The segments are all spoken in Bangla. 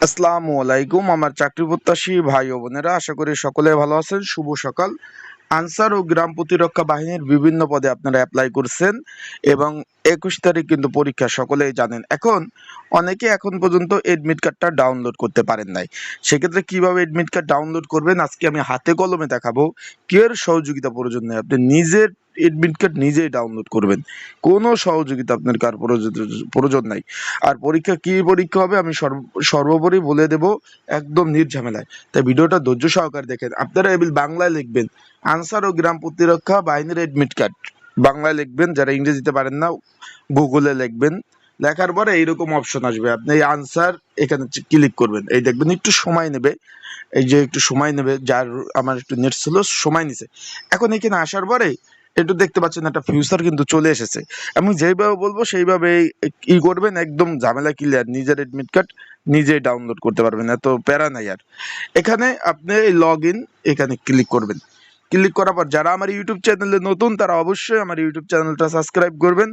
আসসালামু আলাইকুম, আমার চাকরি প্রত্যাশী ভাই ও বোনেরা, আশা করি সকলে ভালো আছেন। শুভ সকাল। আনসার ও গ্রাম প্রতিরক্ষা বাহিনীর বিভিন্ন পদে আপনারা অ্যাপ্লাই করছেন এবং একুশ তারিখ কিন্তু পরীক্ষা, সকলেই জানেন। এখন অনেকে এখন পর্যন্ত এডমিট কার্ডটা ডাউনলোড করতে পারেন নাই। সেক্ষেত্রে কীভাবে এডমিট কার্ড ডাউনলোড করবেন? আজকে আমি হাতে কলমে দেখাবো। কেউর সহযোগিতা প্রয়োজন নেই, আপনি নিজের এডমিট কার্ড নিজেই ডাউনলোড করবেন। কোনো সহযোগিতা আপনার কার প্রয়োজন নাই। আর পরীক্ষা কি পরীক্ষা হবে আমি সর্ব- সর্বোপরি বলে দেব, একদম নির্ঝামেলায়। তাই ভিডিওটা ধৈর্য সহকারে দেখেন। আপনারা এবিল বাংলায় লিখবেন। আনসার ও গ্রাম প্রতিরক্ষা বাহিনীর এডমিট কার্ড বাংলায় লিখবেন, যারা ইংরেজিতে পারেন না গুগলে লিখবেন। লেখার পরে এইরকম অপশন আসবে। আপনি এই আনসার এখানে ক্লিক করবেন। এই দেখবেন একটু সময় নেবে। এই যে একটু সময় নেবে, যার আমার একটু নেট ছিল, সময় নিছে। এখন এখানে আসার পরে একটু দেখতে পাচ্ছেন একটা ফিউচার কিন্তু চলে এসেছে। আমি যেইভাবে বলব সেইভাবে ই করবেন, একদম ঝামেলা ক্লিয়ার নিজের এডমিট কার্ড নিজেই ডাউনলোড করতে পারবেন। এত প্যারা নাই আর। এখানে আপনি লগ ইন এখানে ক্লিক করবেন। ক্লিক করার পর যারা আমার ইউটিউব চ্যানেলে নতুন, তারা অবশ্যই আমার ইউটিউব চ্যানেলটা সাবস্ক্রাইব করবেন।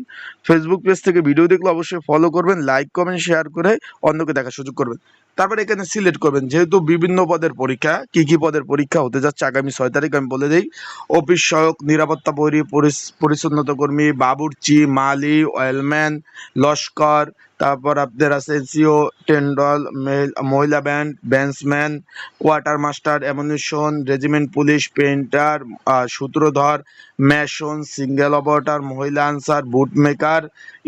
ফেসবুক পেজ থেকে ভিডিও দেখলে অবশ্যই ফলো করবেন লাইক কমেন্ট শেয়ার করে অন্যকে দেখার সুযোগ করবেন। তারপরে এখানে সিলেক্ট করবেন, যেহেতু বিভিন্ন পদের পরীক্ষা, কি কি পদের পরীক্ষা হতে যাচ্ছে আগামী ছয় তারিখ আমি বলে দিই। অফিস সহায়ক, নিরাপত্তা পরি পরিচ্ছন্নতা কর্মী, বাবুর্চি, মালি অয়েলম্যান লস্কর, তারপর আপনার আছে এনসিও টেন্ডল মহিলা band bandsman quarter master ammunition regiment police painter সূত্রধর ম্যাশন সিঙ্গেল অপারেটর মহিলা আনসার বুট মেকার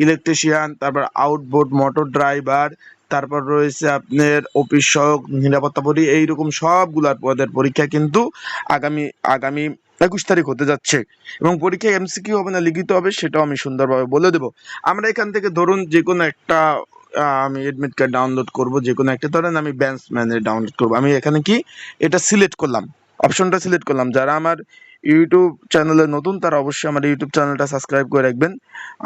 ইলেকট্রিশিয়ান তারপর আউটবোর্ড মোটর ড্রাইভার তারপর রয়েছে আপনার অফিস সহায়ক নিরাপত্তা পরি এইরকম সবগুলার পদের পরীক্ষা কিন্তু আগামী আগামী একুশ তারিখ হতে যাচ্ছে। এবং পরীক্ষায় এমসিকিউ হবে না, লিখিত হবে, সেটাও আমি সুন্দরভাবে বলে দেবো। আমরা এখান থেকে ধরুন যে কোনো একটা আমি এডমিট কার্ড ডাউনলোড করব, যে কোনো একটা, ধরেন আমি ব্যান্সম্যানের ডাউনলোড করব। আমি এখানে কি, এটা সিলেক্ট করলাম। অপশনটা সিলেক্ট করলাম। যারা আমার ইউটিউব চ্যানেলে নতুন, তারা অবশ্যই আমার ইউটিউব চ্যানেলটা সাবস্ক্রাইব করে রাখবেন।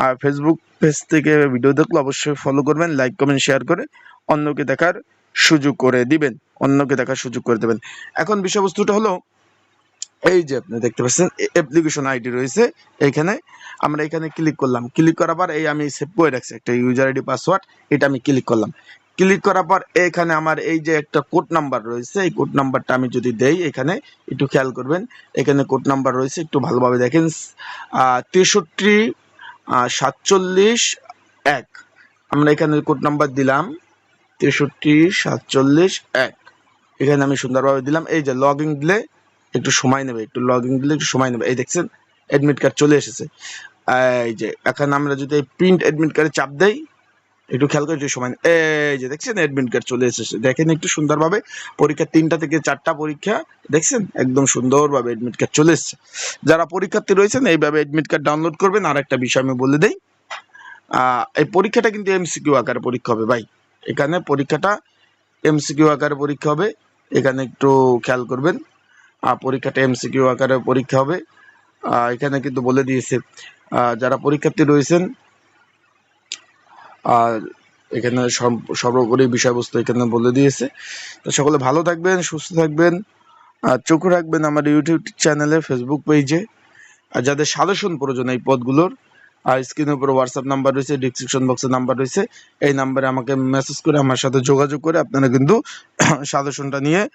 আর ফেসবুক পেজ থেকে ভিডিও দেখলে অবশ্যই ফলো করবেন লাইক কমেন্ট শেয়ার করে অন্যকে দেখার সুযোগ করে দিবেন, অন্যকে দেখার সুযোগ করে দেবেন। এখন বিষয়বস্তুটা হলো, এই যে আপনি দেখতে পাচ্ছেন অ্যাপ্লিকেশন আইডি রয়েছে এইখানে আমরা এখানে ক্লিক করলাম। ক্লিক করার পর এই আমি সেভ করে রাখছি, একটা ইউজার আইডি পাসওয়ার্ড এটা আমি ক্লিক করলাম। ক্লিক করার পর এখানে আমার এই যে একটা কোড নাম্বার রয়েছে, এই কোড নাম্বারটা আমি যদি দেই, এখানে একটু খেয়াল করবেন, এখানে কোড নাম্বার রয়েছে, একটু ভালোভাবে দেখেন তেষট্টি সাতচল্লিশ, এক। আমরা এখানে কোড নাম্বার দিলাম, তেষট্টি, সাতচল্লিশ, এক। এখানে আমি সুন্দরভাবে দিলাম, এই যে লগ ইন দিলে একটু সময় নেবে, একটু লগ ইন দিলে একটু সময় নেবে। এই দেখছেন অ্যাডমিট কার্ড চলে এসেছে। এই যে, এখন আমরা যদি এই প্রিন্ট অ্যাডমিট কার্ডে চাপ দেই একটু খেয়াল করে সময় এই যে দেখছেন অ্যাডমিট কার্ড চলে এসেছে। দেখেন একটু সুন্দরভাবে পরীক্ষা তিনটা থেকে চারটা পরীক্ষা দেখছেন? একদম সুন্দরভাবে অ্যাডমিট কার্ড চলে এসেছে। যারা পরীক্ষার্থী রয়েছেন এইভাবে অ্যাডমিট কার্ড ডাউনলোড করবেন। আর একটা বিষয় আমি বলে দিই এই পরীক্ষাটা কিন্তু এমসিকিউ আকারে পরীক্ষা হবে ভাই। এখানে পরীক্ষাটা এমসিকিউ আকারে পরীক্ষা হবে। এখানে একটু খেয়াল করবেন। আহ, পরীক্ষাটা এমসিকিউ আকারে পরীক্ষা হবে। এখানে কিন্তু বলে দিয়েছে যারা পরীক্ষার্থী রয়েছেন আর এখানে সর্ব- সর্বোপরি বিষয়বস্তু এখানে বলে দিয়েছে। তো সকলে ভালো থাকবেন, সুস্থ থাকবেন, আর চোখ রাখবেন আমার ইউটিউব চ্যানেলে ফেসবুক পেজে। আর যাদের সাজেশন প্রয়োজন এই পদগুলোর, আর স্ক্রিনের উপর হোয়াটসঅ্যাপ নাম্বার রয়েছে ডিসক্রিপশন বক্সে নাম্বার রয়েছে, এই নাম্বারে আমাকে মেসেজ করে, আমার সাথে যোগাযোগ করে আপনারা কিন্তু সাজেশনটা নিয়ে